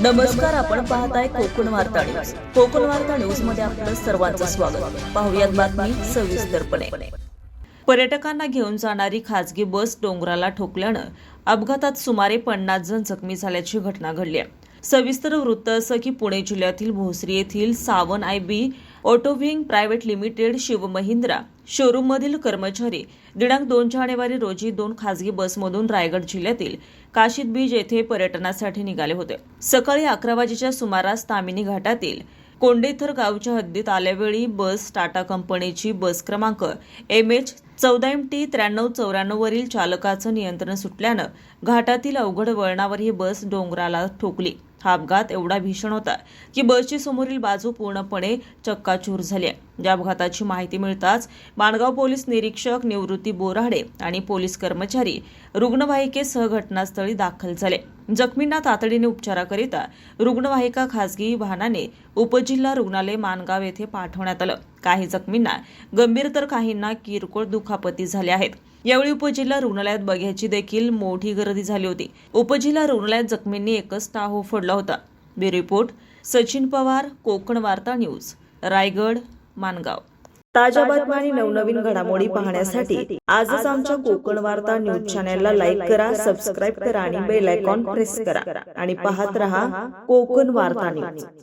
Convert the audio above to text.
नमस्कार आपण पाहताय कोकण वार्ता न्यूज. कोकण वार्ता न्यूजमध्ये आपलं सर्वांचं स्वागत. पाहुयात बातमी सविस्तरपणे पर्यटकांना घेऊन जाणारी खासगी बस डोंगराला ठोकल्यानं अपघातात सुमारे पन्नास जण जखमी झाल्याची घटना घडली आहे. सविस्तर वृत्त असं की पुणे जिल्ह्यातील भोसरी येथील Savan I B autowing private limited Shivmahindra शोरूममधील कर्मचारी दिनांक दोन जानेवारी रोजी दोन खासगी बसमधून रायगड जिल्ह्यातील काशीद बीच येथे पर्यटनासाठी निघाले होते. सकाळी अकरा वाजेच्या सुमारास तामिनी घाटातील कोंडेथर गावच्या हद्दीत आल्यावेळी बस टाटा कंपनीची बस क्रमांक एम एच चौदा एम टी त्र्याण्णव चौऱ्याण्णववरील चालकाचं नियंत्रण सुटल्यानं घाटातील अवघड वळणावर ही बस डोंगराला ठोकली. हा अपघात एवढा भीषण होता की बसची समोरील बाजू पूर्णपणे चक्काचूर झाली आहे. या अपघाताची माहिती मिळताच माणगाव पोलीस निरीक्षक निवृत्ती बोराडे आणि पोलीस कर्मचारी रुग्णवाहिकेसह घटनास्थळी दाखल झाले. जखमींना तातडीने उपचाराकरिता रुग्णवाहिका खासगी वाहनाने उपजिल्हा रुग्णालय मानगाव येथे पाठवण्यात आलं. काही जखमींना गंभीर तर काहींना किरकोळ दुखापती झाल्या आहेत. यावेळी उपजिल्हा रुग्णालयात बघ्याची देखील मोठी गर्दी झाली होती. उपजिल्हा रुग्णालयात जखमींनी एकच टाहो फोडला होता. बी रिपोर्ट सचिन पवार कोकण वार्ता न्यूज रायगड मानगाव ताज्या बातम्या आणि नवनवीन घडामोडी पाहण्यासाठी आजच आमच्या कोकण वार्ता न्यूज चॅनेलला लाईक करा सबस्क्राईब करा आणि बेल आयकॉन प्रेस करा. आणि पाहत रहा कोकण वार्ता न्यूज.